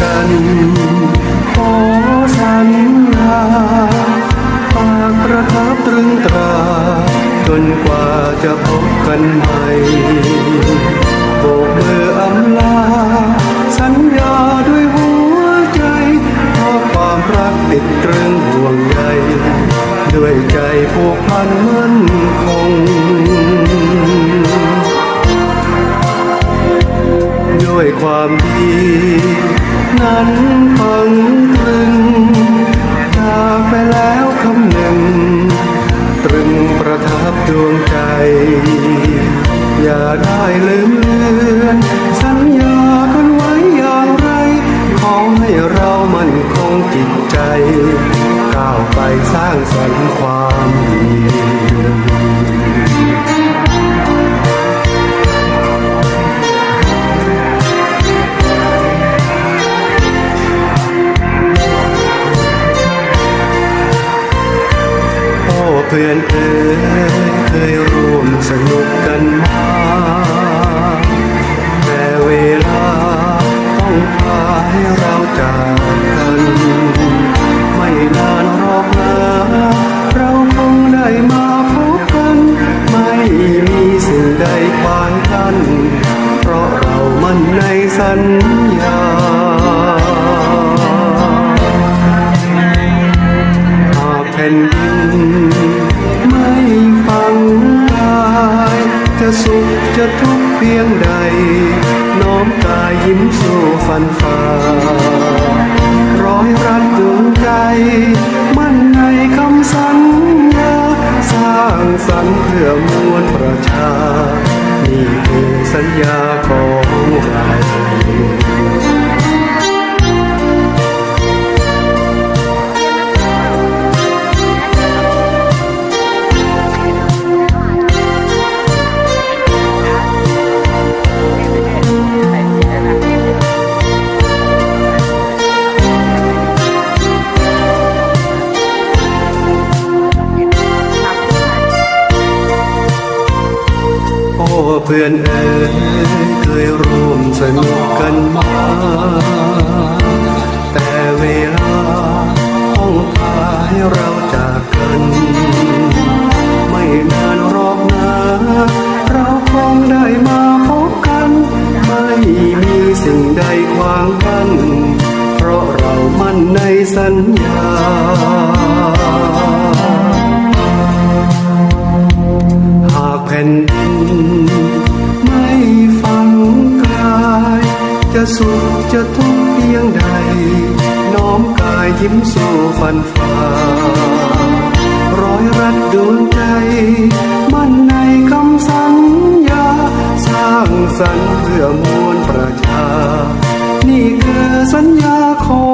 กันขอสัญญาฝากประทับตรึงตรา จนกว่าจะพบกันใหม่โบกมืออำลา สัญญาด้วยหัวใจเพราะความรักติดตรึงห่วงใยด้วยใจผูกพันมั่นคงด้วยความดี นั้นฟังตรึงจากไปแล้วคำหนึ่ง ตรึงประทับดวงใจ อย่าได้ลืม พื่อนเอ๋ยเคยร่วมสนุกกันมา แต่เวลาต้องพาให้เราจากกัน ไม่นานหรอกนะเราคงได้มาพบกัน ไม่มีสิ่งใดขวางกัน เพราะเรามันในสัญญาหากแผ่น เพียงใด น้อมกายยิ้มสู่ฟันฝ่าร้อยรัดดวงใจ มั่นในคำสัญญา สร้างสรรค์เพื่อมวลประชา นี่คือสัญญาของเรา เพื่อนเอ๋ยเคยร่วมสนุกกันมา แต่เวลาต้องพาให้เราจากกัน ไม่นานรอกนะเราคงได้มาพบกัน ไม่มีสิ่งใดขวางกัน เพราะเรามั่นในสัญญา สุขจะทุกข์เพียงใด น้อมกายยิ้มสู่ฟันฝ่าร้อยรัดดวงใจ มั่นในคำสัญญา สร้างสรรค์เพื่อมวลประชา นี่คือสัญญาของ